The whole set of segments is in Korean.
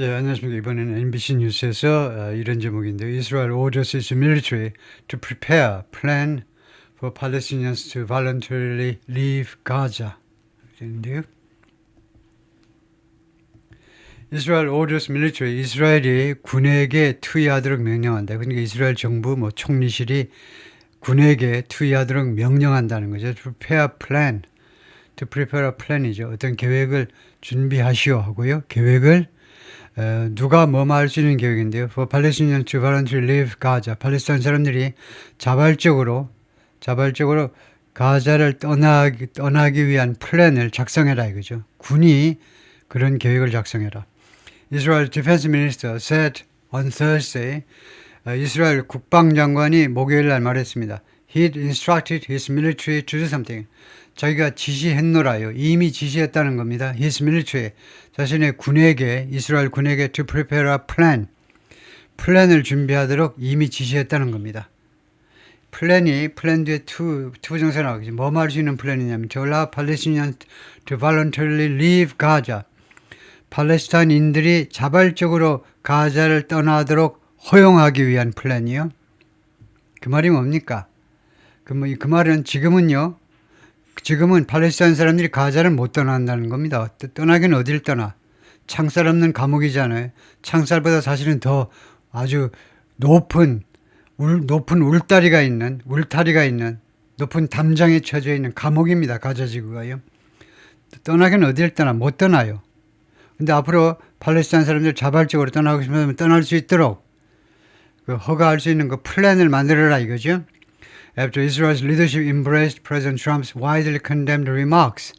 예, 안녕하십니까. 이번에는 MBC 뉴스에서 어, 이런 제목인데요. Israel orders its military to prepare plan for Palestinians to voluntarily leave Gaza. 인데요. 이스라엘 orders military, 이스라엘이 군에게 투입하도록 명령한다. 그러니까 이스라엘 정부 뭐 총리실이 군에게 투입하도록 명령한다는 거죠. Prepare plan, to prepare a plan이죠. 어떤 계획을 준비하시오 하고요. 계획을 에, 누가 할수 있는 계획인데요. For Palestinians to voluntarily leave Gaza. 팔레스타인 사람들이 자발적으로 자발적으로 가자를 떠나기, 떠나기 위한 플랜을 작성해라 이거죠. 군이 그런 계획을 작성해라. Israel Defense Minister said on Thursday, 어, 이스라엘 국방장관이 목요일 날 말했습니다. He'd instructed his military to do something. 자기가 지시했노라요. 이미 지시했다는 겁니다. His military. 자신의 군에게, 이스라엘 군에게 to prepare a plan. 플랜을 준비하도록 이미 지시했다는 겁니다. 플랜이 플랜 뒤에 투, 투부정사 나오겠지. 뭐말수 있는 플랜이냐면 to allow Palestinians to voluntarily leave Gaza. 팔레스타인인들이 자발적으로 가자를 떠나도록 허용하기 위한 플랜이요. 그 말이 뭡니까? 그, 뭐, 그 말은 지금은요. 지금은 팔레스타인 사람들이 가자를 못 떠난다는 겁니다. 떠- 떠나긴 어딜 떠나? 창살 없는 감옥이잖아요. 창살보다 사실은 더 아주 높은 울, 높은 울다리가 있는 울타리가 있는 높은 담장에 쳐져 있는 감옥입니다. 가자 지구가요. 떠나긴 어딜 떠나? 못 떠나요. 근데 앞으로 팔레스타인 사람들 자발적으로 떠나고 싶으면 떠날 수 있도록 그 허가할 수 있는 그 플랜을 만들어라 이거죠. After Israel's leadership embraced President Trump's widely condemned remarks,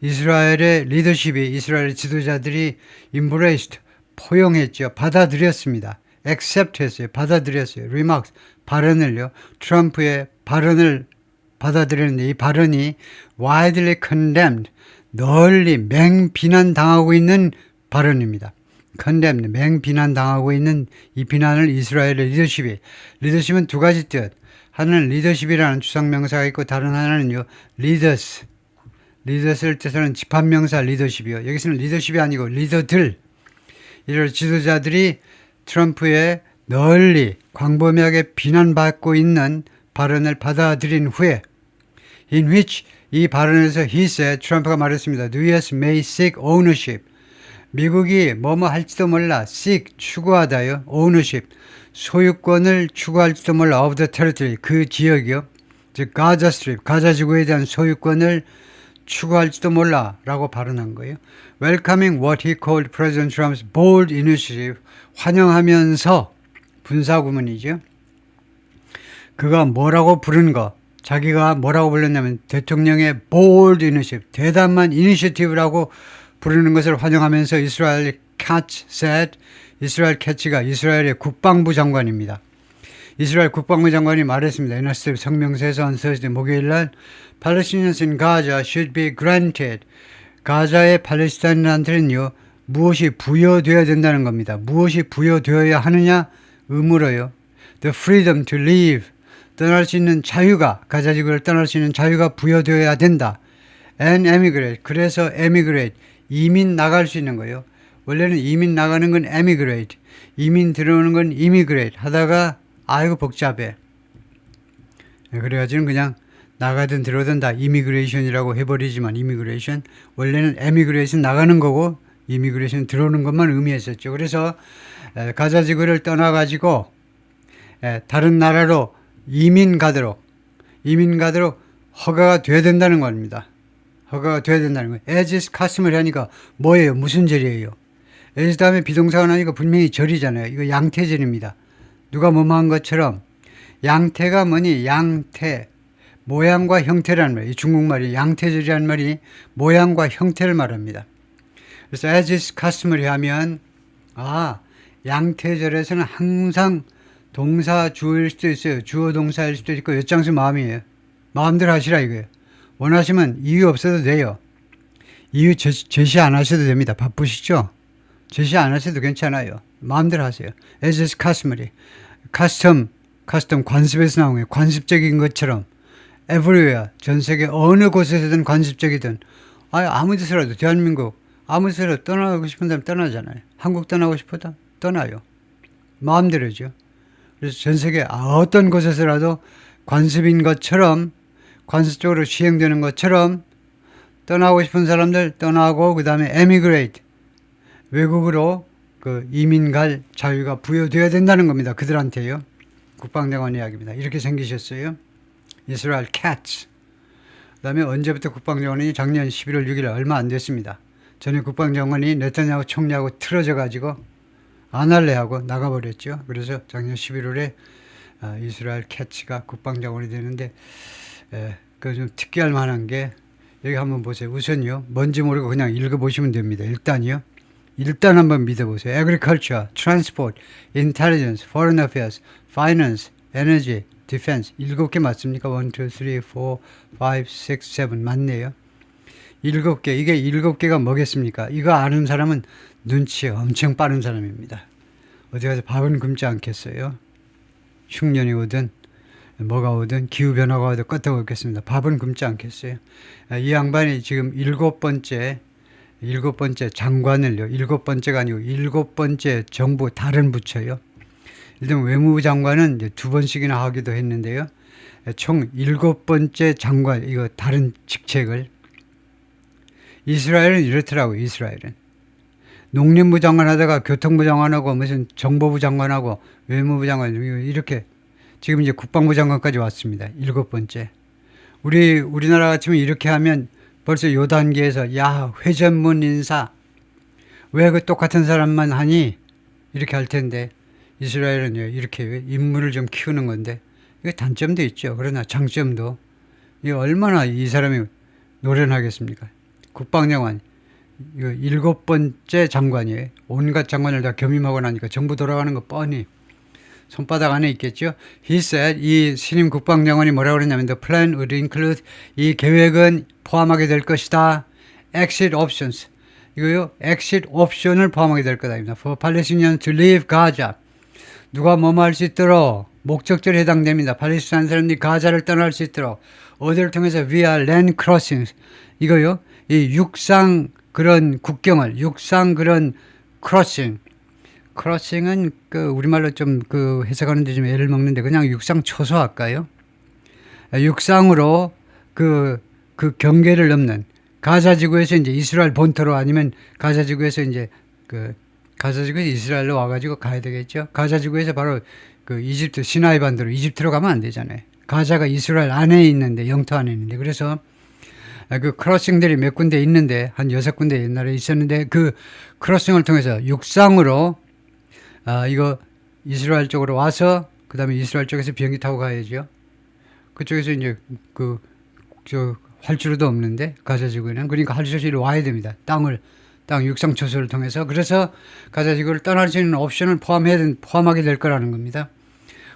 이스라엘의 리더십이 이스라엘 지도자들이 embraced 포용했죠. 받아들였습니다. accept 했어요. 받아들였어요. remarks 발언을요. 트럼프의 발언을 받아들였는데 이 발언이 widely condemned 널리 맹비난 당하고 있는 발언입니다. condemned 맹비난 당하고 있는 이 비난을 이스라엘의 리더십이 리더십은 두 가지 뜻 하나는 리더십이라는 추상명사가 있고 다른 하나는요 leaders 리더스를 뜻하는 집합명사 리더십이요 여기서는 리더십이 아니고 리더들 이런 지도자들이 트럼프의 널리 광범위하게 비난받고 있는 발언을 받아들인 후에 in which 이 발언에서 he said 트럼프가 말했습니다. The U.S. may seek ownership. 미국이 뭐뭐 할지도 몰라 seek 추구하다요. ownership 소유권을 추구할지도 몰라 of the territory 그 지역이요. 즉 가자 스트립 가자 지구에 대한 소유권을 추구할지도 몰라라고 발언한 거예요. Welcoming what he called President Trump's bold initiative 환영하면서 분사구문이죠. 그가 뭐라고 부른 거 자기가 뭐라고 불렀냐면 대통령의 bold initiative 대담한 이니셔티브라고 부르는 것을 환영하면서 이스라엘 캐치 said 이스라엘 캐치가 이스라엘의 국방부 장관입니다. 이스라엘 국방부 장관이 말했습니다. 에너스 성명서에서 한 서스데 목요일 날 Palestinians in Gaza should be granted 가자의 팔레스타인한테는요 무엇이 부여되어야 된다는 겁니다. 무엇이 부여되어야 하느냐 의무로요. The freedom to leave 떠날 수 있는 자유가 가자 지구를 떠날 수 있는 자유가 부여되어야 된다. And emigrate 그래서 emigrate 이민 나갈 수 있는 거예요. 원래는 이민 나가는 건 emigrate 이민 들어오는 건 immigrate 하다가 아이고 복잡해. 네, 그래가지고 그냥 나가든 들어오든 다 immigration이라고 해버리지만 immigration 원래는 emigration 나가는 거고 immigration 들어오는 것만 의미했었죠. 그래서 에, 가자 지구를 떠나가지고 에, 다른 나라로 이민 가도록 이민 가도록 허가가 돼야 된다는 겁니다. 허가가 돼야 된다는 거예요. is custom을 하니까 뭐예요? 무슨 절이에요? as 다음에 비동사가 나니까 분명히 절이잖아요. 이거 양태절입니다. 누가 뭐뭐 한 것처럼 양태가 뭐니? 양태 모양과 형태라는 말이에요. 이 중국말이 양태절이라는 말이 모양과 형태를 말합니다. 그래서 is customary 하면 아 양태절에서는 항상 동사 주어일 수도 있어요. 주어 동사일 수도 있고 엿장수 마음이에요. 마음대로 하시라 이거예요. 원하시면 이유 없어도 돼요. 이유 제, 제시 안 하셔도 됩니다. 바쁘시죠? 제시 안 하셔도 괜찮아요. 마음대로 하세요. As is customary. custom, custom 관습에서 나온 거예요. 관습적인 것처럼 everywhere 전 세계 어느 곳에서든 관습적이든 아 아무 데서라도 대한민국 아무 소리로 떠나고 싶은 사람 떠나잖아요. 한국 떠나고 싶어도 떠나요. 마음대로죠. 그래서 전 세계 어떤 곳에서라도 관습인 것처럼 관습적으로 시행되는 것처럼 떠나고 싶은 사람들 떠나고 그 다음에 emigrate 외국으로 그 이민 갈 자유가 부여되어야 된다는 겁니다. 그들한테요. 국방장관 이야기입니다. 이렇게 생기셨어요. 이스라엘 캐츠. 그 다음에 언제부터 국방장관이 작년 11월 6일 얼마 안 됐습니다. 전에 국방장관이 네타냐후 총리하고 틀어져 가지고 안 할래 하고 나가버렸죠. 그래서 작년 11월에 아, 이스라엘 캐치가 국방장관이 되는데 그좀 특기할 만한 게 여기 한번 보세요. 우선요. 뭔지 모르고 그냥 읽어보시면 됩니다. 일단요. 일단 한번 믿어보세요. Agriculture, Transport, Intelligence, Foreign Affairs, Finance, Energy, Defense 일곱 개 맞습니까? 1, 2, 3, 4, 5, 6, 7 맞네요. 일곱 개 이게 일곱 개가 뭐겠습니까? 이거 아는 사람은 눈치 엄청 빠른 사람입니다. 어디 가서 밥은 굶지 않겠어요. 흉년이 오든 뭐가 오든 기후 변화가 와도 끄떡없겠습니다. 밥은 굶지 않겠어요. 아, 이 양반이 지금 일곱 번째 일곱 번째 장관을요. 일곱 번째가 아니고 일곱 번째 정부 다른 부처요. 일단 외무부 장관은 두 번씩이나 하기도 했는데요. 총 일곱 번째 장관 이거 다른 직책을 이스라엘은 이렇더라고 이스라엘은 농림부 장관 하다가 교통부 장관하고 무슨 정보부 장관하고 외무부 장관 이렇게 지금 이제 국방부 장관까지 왔습니다. 일곱 번째. 우리 우리나라 같으면 이렇게 하면 벌써 요 단계에서 야 회전문 인사 왜 그 똑같은 사람만 하니 이렇게 할 텐데 이스라엘은 이렇게 인물을 좀 키우는 건데 이게 단점도 있죠. 그러나 장점도 이 얼마나 이 사람이 노련하겠습니까? 국방장관 이거 일곱 번째 장관이에요. 온갖 장관을 다 겸임하고 나니까 정부 돌아가는 거 뻔히 손바닥 안에 있겠죠. He said 이 신임 국방장관이 뭐라고 그랬냐면 the plan would include 이 계획은 포함하게 될 것이다. exit options 이거요. exit 옵션을 포함하게 될 거다입니다. For Palestinians to leave Gaza 누가 뭐뭐 할 수 있도록 목적절에 해당됩니다. 팔레스타인 사람들이 가자를 떠날 수 있도록 어디를 통해서 via land crossings 이거요. 이 육상 그런 국경을 육상 그런 크로싱 크로싱은 그 우리말로 좀 그 해석하는데 좀 애를 먹는데 그냥 육상 초소 할까요? 육상으로 그, 그 경계를 넘는 가자 지구에서 이제 이스라엘 본토로 아니면 가자 지구에서 이제 그 가자 지구에서 이스라엘로 와가지고 가야 되겠죠. 가자 지구에서 바로 그 이집트 시나이 반도로 이집트로 가면 안 되잖아요. 가자가 이스라엘 안에 있는데 영토 안에 있는데 그래서 그 크로싱들이 몇 군데 있는데 한 여섯 군데 옛날에 있었는데 그 크로싱을 통해서 육상으로 아 이거 이스라엘 쪽으로 와서 그 다음에 이스라엘 쪽에서 비행기 타고 가야죠. 그쪽에서 이제 그 저 활주로도 없는데 가자 지구에는 그러니까 활주로로 와야 됩니다. 땅을 땅 육상 초소를 통해서 그래서 가자 지구를 떠날 수 있는 옵션을 포함해 포함하게 될 거라는 겁니다.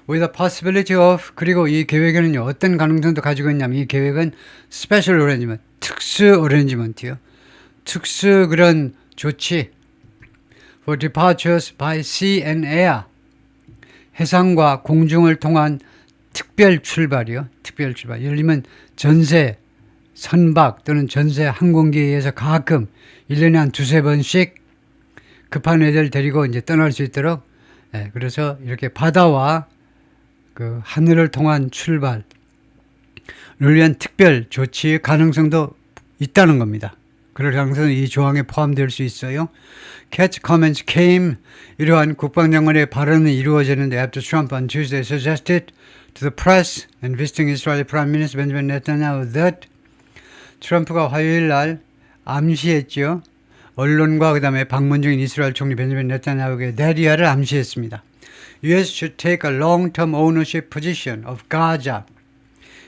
with the possibility of 그리고 이 계획에는요 어떤 가능성도 가지고 있냐면 이 계획은 special arrangement 특수 arrangement이요 특수 그런 조치 for departures by sea and air. 해상과 공중을 통한 특별 출발이요. 특별 출발. 예를 들면 전세 선박 또는 전세 항공기에 의해서 가끔 1년에 한 두세 번씩 급한 애들 데리고 이제 떠날 수 있도록 예, 그래서 이렇게 바다와 그 하늘을 통한 출발을 위한 특별 조치의 가능성도 있다는 겁니다. 그럴 가능성은 이 조항에 포함될 수 있어요. Catch comments came 이러한 국방장관의 발언은 이루어지는데 after Trump on Tuesday suggested to the press and visiting Israeli Prime Minister Benjamin Netanyahu that 트럼프가 화요일 날 암시했죠. 언론과 그다음에 방문 중인 이스라엘 총리 벤자민 네타냐후의 네리아를 암시했습니다. U.S. should take a long-term ownership position of Gaza.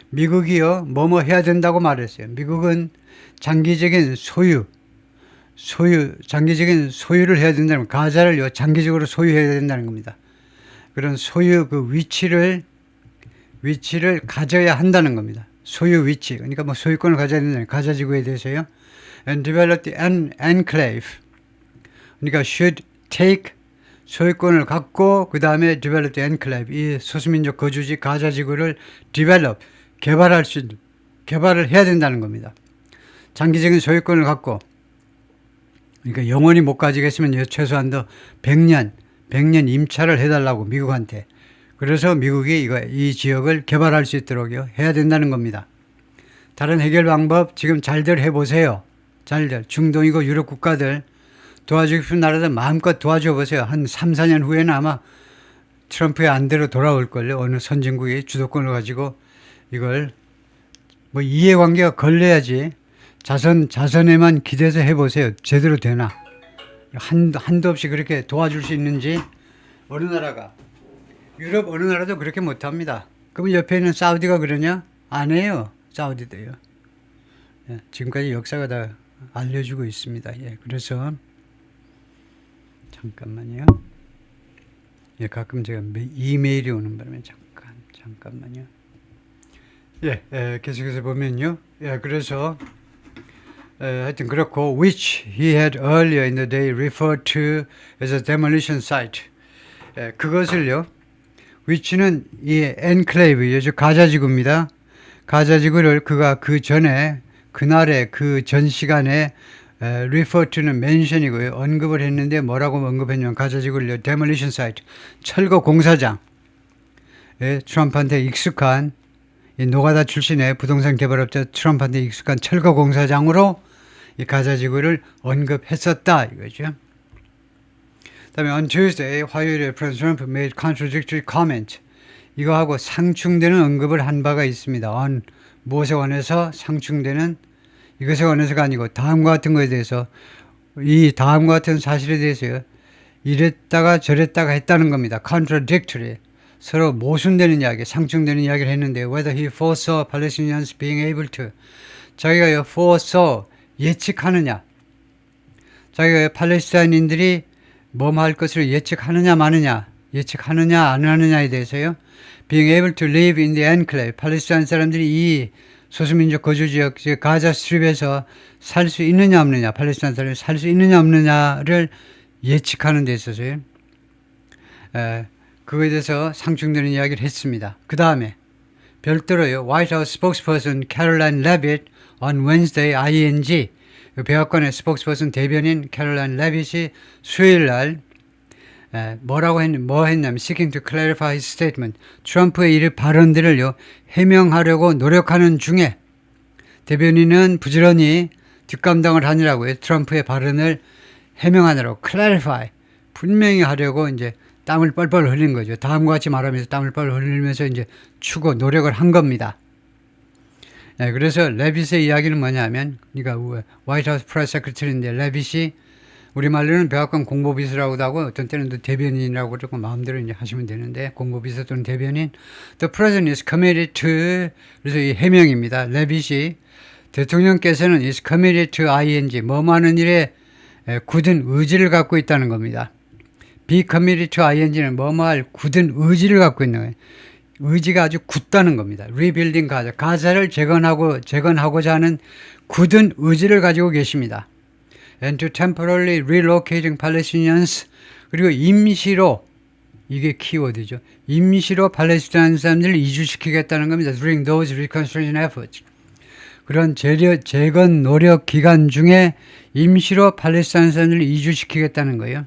미국이요 뭐뭐 해야 된다고 말했어요. 미국은 장기적인 소유, 소유, 장기적인 소유를 해야 된다는 가자를요 장기적으로 소유해야 된다는 겁니다. 그런 소유 그 위치를 위치를 가져야 한다는 겁니다. 소유 위치. 그러니까 뭐 소유권을 가져야 된다는 가자 지구에 대해서요. And develop the en- enclave. 그러니까 should take 소유권을 갖고 그 다음에 develop the enclave 이 소수민족 거주지 가자 지구를 develop 개발할 수 있는 개발을 해야 된다는 겁니다. 장기적인 소유권을 갖고 그러니까 영원히 못 가지겠으면 최소한도 100년, 100년 임차를 해달라고 미국한테. 그래서 미국이 이거 이 지역을 개발할 수 있도록요 해야 된다는 겁니다. 다른 해결 방법 지금 잘들 해보세요. 잘들 중동이고 유럽 국가들 도와주고 싶은 나라들 마음껏 도와줘 보세요. 한 3, 4년 후에는 아마 트럼프의 안대로 돌아올걸요. 어느 선진국이 주도권을 가지고 이걸 뭐 이해관계가 걸려야지 자선, 자선에만 기대서 해보세요. 제대로 되나. 한, 한도 없이 그렇게 도와줄 수 있는지 어느 나라가 유럽 어느 나라도 그렇게 못합니다. 그러면 옆에 있는 사우디가 그러냐? 안 해요. 사우디도요. 예, 지금까지 역사가 다 알려주고 있습니다. 예, 그래서 잠깐만요. 예, 가끔 제가 메- 이메일이 오는 바람에 잠깐 잠깐만요. 예, 예 계속해서 보면요. 예, 그래서 에, 하여튼 그렇고 which he had earlier in the day referred to as a demolition site. 에, 그것을요. which는 이 엔클레이브, 즉 가자지구입니다. 가자지구를 그가 그 전에 그날의 그전 시간에 에, refer to는 mention이고요. 언급을 했는데 뭐라고 언급했냐면 가자지구를 demolition site, 철거 공사장. 예, 트럼프한테 익숙한 이 노가다 출신의 부동산 개발업자 트럼프한테 익숙한 철거 공사장으로 이 가자 지구를 언급했었다 이거죠. 그다음에 on Tuesday 화요일에 President Trump made contradictory comment. 이거하고 상충되는 언급을 한 바가 있습니다. on 무엇에 관해서 상충되는 이것에 관해서가 아니고 다음과 같은 것에 대해서 이 다음과 같은 사실에 대해서 이랬다가 저랬다가 했다는 겁니다. contradictory. 서로 모순되는 이야기, 상충되는 이야기를 했는데 whether he foresaw Palestinians being able to 자기가 foresaw 예측하느냐 자기가 팔레스타인인들이 뭐할 것을 예측하느냐 마느냐 예측하느냐 안 하느냐에 대해서요 being able to live in the enclave 팔레스타인 사람들이 이 소수민족 거주 지역 즉 가자 스트립에서 살 수 있느냐 없느냐 팔레스타인 사람이 살 수 있느냐 없느냐를 예측하는 데 있어서요 에, 그거에 대해서 상충되는 이야기를 했습니다. 그 다음에 별도로요. House spokesperson Caroline Levitt on Wednesday ING 그 백악관의 스포크스퍼슨 대변인 캐롤라인 레빗이 수요일 날 에, 뭐라고 했, 뭐 했냐면 seeking to clarify his statement 트럼프의 이 발언들을요 해명하려고 노력하는 중에 대변인은 부지런히 뒷감당을 하느라고 요 트럼프의 발언을 해명하느라고 clarify 분명히 하려고 이제 땀을 뻘뻘 흘린 거죠. 다음과 같이 말하면서 땀을 뻘뻘 흘리면서 이제 추고 노력을 한 겁니다. 네, 그래서 레빗의 이야기는 뭐냐면, 그러니까 화이트하우스 프레스 세크리터리인데 레빗이 우리말로는 백악관 공보비서라고도 하고 어떤 때는 또 대변인이라고 조금 마음대로 이제 하시면 되는데 공보비서 또는 대변인 The President is committed to 그래서 이 해명입니다. 레빗이 대통령께서는 is committed to ing 뭐하는 일에 에, 굳은 의지를 갖고 있다는 겁니다. be committed to ing는 뭐뭐할 굳은 의지를 갖고 있는 거예요. 의지가 아주 굳다는 겁니다. rebuilding 가자. 가자를 재건하고, 재건하고자 하는 굳은 의지를 가지고 계십니다. and to temporarily relocating Palestinians 그리고 임시로 이게 키워드죠. 임시로 팔레스타인 사람들을 이주시키겠다는 겁니다. during those reconstruction efforts. 그런 재려, 재건 노력 기간 중에 임시로 팔레스타인 사람들을 이주시키겠다는 거예요.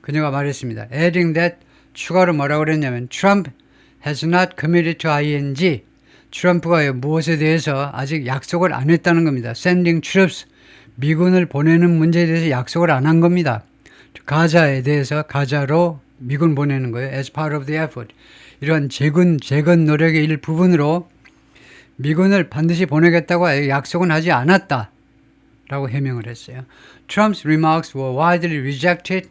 그녀가 말했습니다. adding that 추가로 뭐라고 그랬냐면 Trump has not committed to ing 트럼프가 무엇에 대해서 아직 약속을 안 했다는 겁니다. sending troops 미군을 보내는 문제에 대해서 약속을 안 한 겁니다. 가자에 대해서 가자로 미군 보내는 거예요. as part of the effort. 이런 재군 재건 노력의 일부분으로 미군을 반드시 보내겠다고 약속은 하지 않았다. 라고 해명을 했어요. Trump's remarks were widely rejected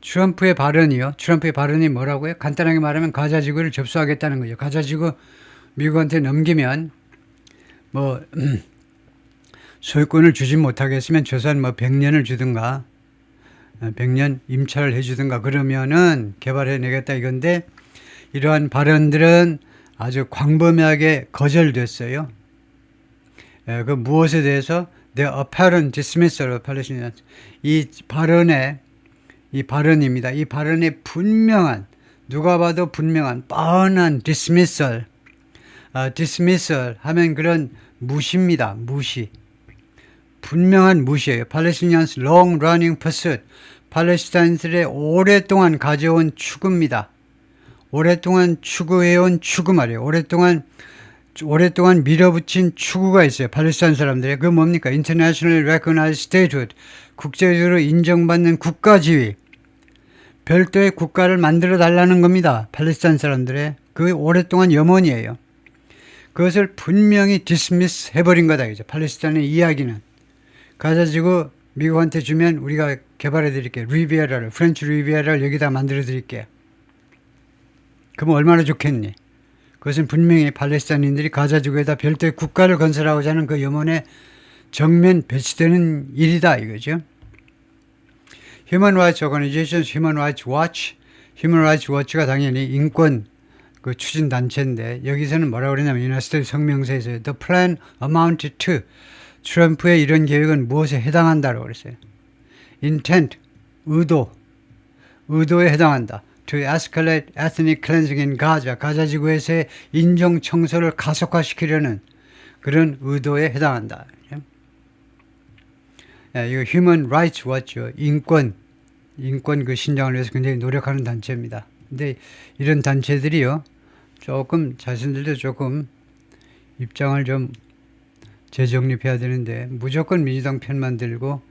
트럼프의 발언이요. 트럼프의 발언이 뭐라고요? 간단하게 말하면 가자 지구를 접수하겠다는 거죠. 가자 지구 미국한테 넘기면 뭐 소유권을 주지 못하겠으면 최소한 뭐 100년을 주든가 100년 임차를 해주든가 그러면은 개발해내겠다 이건데 이러한 발언들은 아주 광범위하게 거절됐어요. 예, 그 무엇에 대해서 the apparent dismissal of Palestinians 이 발언에 이 발언입니다. 이 발언에 분명한 누가 봐도 분명한 뻔한 dismissal, 아, dismissal 하면 그런 무시입니다. 무시. 분명한 무시예요. 팔레스티니안스 long running pursuit. 팔레스타인들의 오랫동안 가져온 추구입니다. 오랫동안 추구해온 추구 말이에요. 오랫동안 오랫동안 밀어붙인 추구가 있어요. 팔레스타인 사람들의 그 뭡니까? International Recognized Statehood. 국제적으로 인정받는 국가 지위. 별도의 국가를 만들어 달라는 겁니다. 팔레스타인 사람들의 그 오랫동안 염원이에요. 그것을 분명히 디스미스 해버린 거다. 이제 팔레스타인의 이야기는. 가자지구 미국한테 주면 우리가 개발해 드릴게요. 리비에라를, 프렌치 리비에라를 여기다 만들어 드릴게요. 그럼 얼마나 좋겠니? 그것은 분명히 팔레스타인인들이 가자지구에다 별도의 국가를 건설하고자 하는 그 염원에 정면 배치되는 일이다 이거죠. Human Rights Organizations, Human Rights Watch, Human Rights Watch가 당연히 인권 그 추진 단체인데 여기서는 뭐라고 그러냐면 유나스트 성명서에서 The plan amounted to 트럼프의 이런 계획은 무엇에 해당한다고 그랬어요. intent 의도 의도에 해당한다. to escalate ethnic cleansing in Gaza 가자 지구에서의 인종 청소를 가속화시키려는 그런 의도에 해당한다. 예, 이거 Human Rights Watch 인권 인권 그 신장을 위해서 굉장히 노력하는 단체입니다. 근데 이런 단체들이요 조금 자신들도 조금 입장을 좀 재정립해야 되는데 무조건 민주당 편만 들고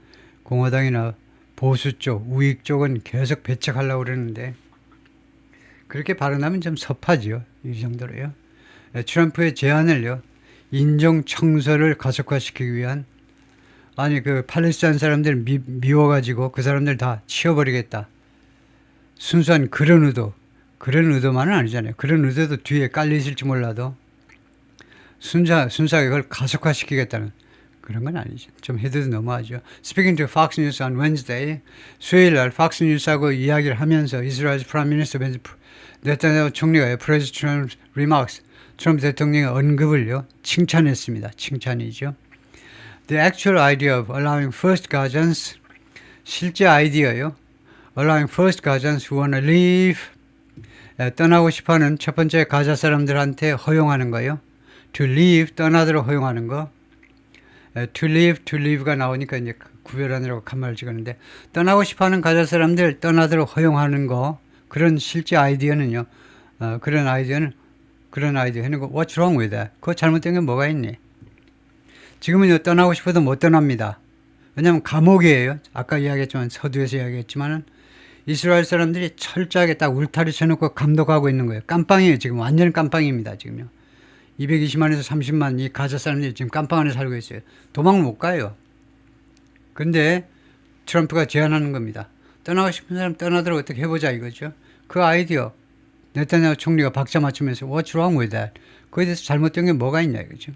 공화당이나 보수 쪽, 우익 쪽은 계속 배척하려고 그러는데 그렇게 발언하면 좀 섭하지요. 이 정도로요. 예, 트럼프의 제안을요. 인종 청소를 가속화시키기 위한 아니 그 팔레스타인 사람들 미, 미워가지고 그 사람들 다 치워버리겠다. 순수한 그런 의도, 그런 의도만은 아니잖아요. 그런 의도도 뒤에 깔려 있을지 몰라도 순자 순수하게 그걸 가속화시키겠다는 그런 건 아니죠. 좀 해도 너무하죠. Speaking to Fox News on Wednesday, 수요일 날 팍스 뉴스하고 이야기를 하면서 이스라엘 프라임 미니스터 벤 네타냐후 총리가 프레지던트 리마크스 트럼프 대통령의 언급을요 칭찬했습니다. 칭찬이죠. The actual idea of allowing first Gazans 실제 아이디어요. Allowing first Gazans who wanna leave 에, 떠나고 싶어하는 첫 번째 가자 사람들한테 허용하는 거요. To leave 떠나도록 허용하는 거. 에, to leave, to leave가 나오니까 이제 구별하느라고 칸말을 찍었는데 떠나고 싶어하는 가자 사람들 떠나도록 허용하는 거 그런 실제 아이디어는요. 어, 그런 아이디어는 그런 아이디어 해놓고 What's wrong with that? 그거 잘못된 게 뭐가 있니? 지금은 떠나고 싶어도 못 떠납니다. 왜냐하면 감옥이에요. 아까 이야기했지만 서두에서 이야기했지만은 이스라엘 사람들이 철저하게 딱 울타리 쳐놓고 감독하고 있는 거예요. 깜빵이에요. 지금 완전 깜빵입니다. 지금요. 220만에서 30만 이 가자 사람들이 지금 깜빵 안에 살고 있어요. 도망을 못 가요. 근데 트럼프가 제안하는 겁니다. 떠나고 싶은 사람 떠나도록 어떻게 해보자 이거죠. 그 아이디어 네타냐후 총리가 박자 맞추면서 What's wrong with that? 거기에 대해서 잘못된 게 뭐가 있냐 이거죠.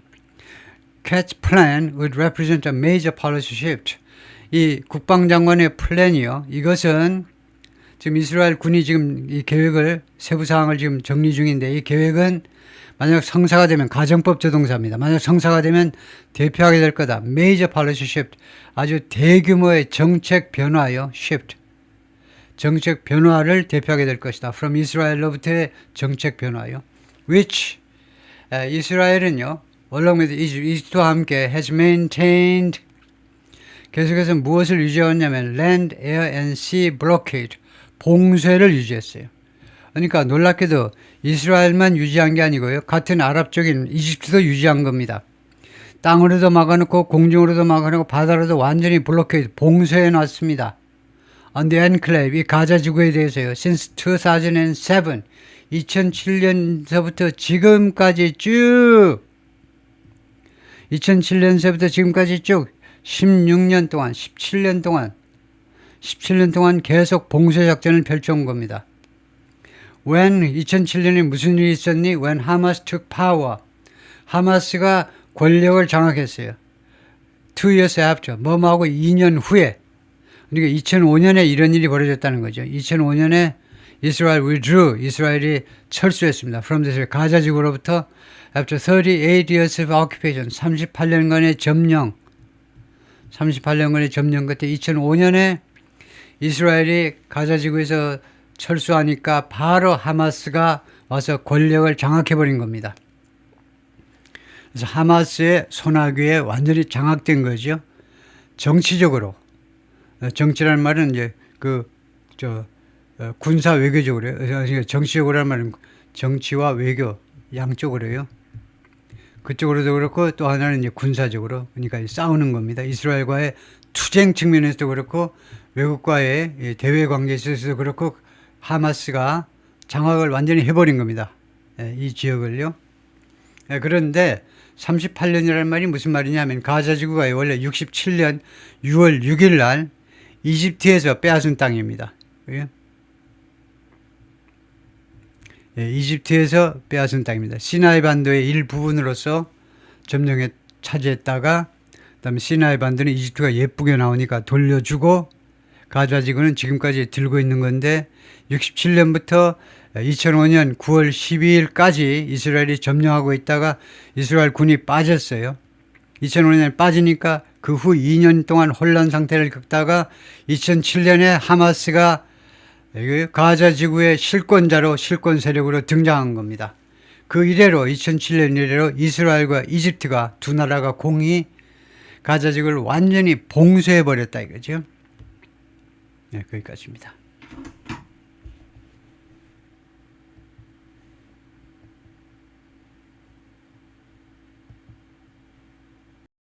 Cat's plan would represent a major policy shift. 이 국방장관의 플랜이요. 이것은 지금 이스라엘 군이 지금 이 계획을 세부 사항을 지금 정리 중인데 이 계획은 만약 성사가 되면 가정법 조동사입니다. 만약 성사가 되면 대표하게 될 거다. 메이저 팔러시 shift. 아주 대규모의 정책 변화요. shift. 정책 변화를 대표하게 될 것이다. from 이스라엘로부터의 정책 변화요. which 에, 이스라엘은요. Along with 이집트와 함께 has maintained 계속해서 무엇을 유지했냐면 land, air and sea blockade 봉쇄를 유지했어요. 그러니까 놀랍게도 이스라엘만 유지한 게 아니고요. 같은 아랍 쪽인 이집트도 유지한 겁니다. 땅으로도 막아놓고 공중으로도 막아놓고 바다로도 완전히 블록해 봉쇄해 놨습니다. On the enclave, 이 가자 지구에 대해서요. Since 2007, 2007년서부터 지금까지 쭉 2007년서부터 지금까지 쭉 16년 동안, 17년 동안, 17년 동안 계속 봉쇄 작전을 펼쳐온 겁니다. When 2007년에 무슨 일이 있었니? When Hamas took power. 하마스가 권력을 장악했어요. Two years after. 뭐뭐하고 2년 후에. 그러니까 2005년에 이런 일이 벌어졌다는 거죠. 2005년에 이스라엘 withdrew. 이스라엘이 철수했습니다. From the 가자 지구로부터 after 38 years of occupation. 38년간의 점령. 38년간의 점령 끝에 2005년에 이스라엘이 가자 지구에서 철수하니까 바로 하마스가 와서 권력을 장악해버린 겁니다. 그래서 하마스의 손아귀에 완전히 장악된 거죠. 정치적으로 어, 정치라는 말은 이제 그저 어, 군사 외교적으로 요 정치적으로 하는 말은 정치와 외교 양쪽으로요. 그쪽으로도 그렇고 또 하나는 이제 군사적으로 그러니까 싸우는 겁니다. 이스라엘과의 투쟁 측면에서도 그렇고 외국과의 이 대외 관계에 있어서도 그렇고 하마스가 장악을 완전히 해버린 겁니다. 예, 이 지역을요. 예, 그런데 38년이라는 말이 무슨 말이냐면 가자 지구가 원래 67년 6월 6일 날 이집트에서 빼앗은 땅입니다. 예? 예, 이집트에서 빼앗은 땅입니다. 시나이 반도의 일부분으로서 점령해 차지했다가 그다음에 시나이 반도는 이집트가 예쁘게 나오니까 돌려주고 가자 지구는 지금까지 들고 있는 건데 67년부터 2005년 9월 12일까지 이스라엘이 점령하고 있다가 이스라엘 군이 빠졌어요. 2005년에 빠지니까 그 후 2년 동안 혼란 상태를 겪다가 2007년에 하마스가 가자 지구의 실권자로 실권 세력으로 등장한 겁니다. 그 이래로 2007년 이래로 이스라엘과 이집트가 두 나라가 공이 가자 지구를 완전히 봉쇄해 버렸다 이거죠. 네, 거기까지입니다.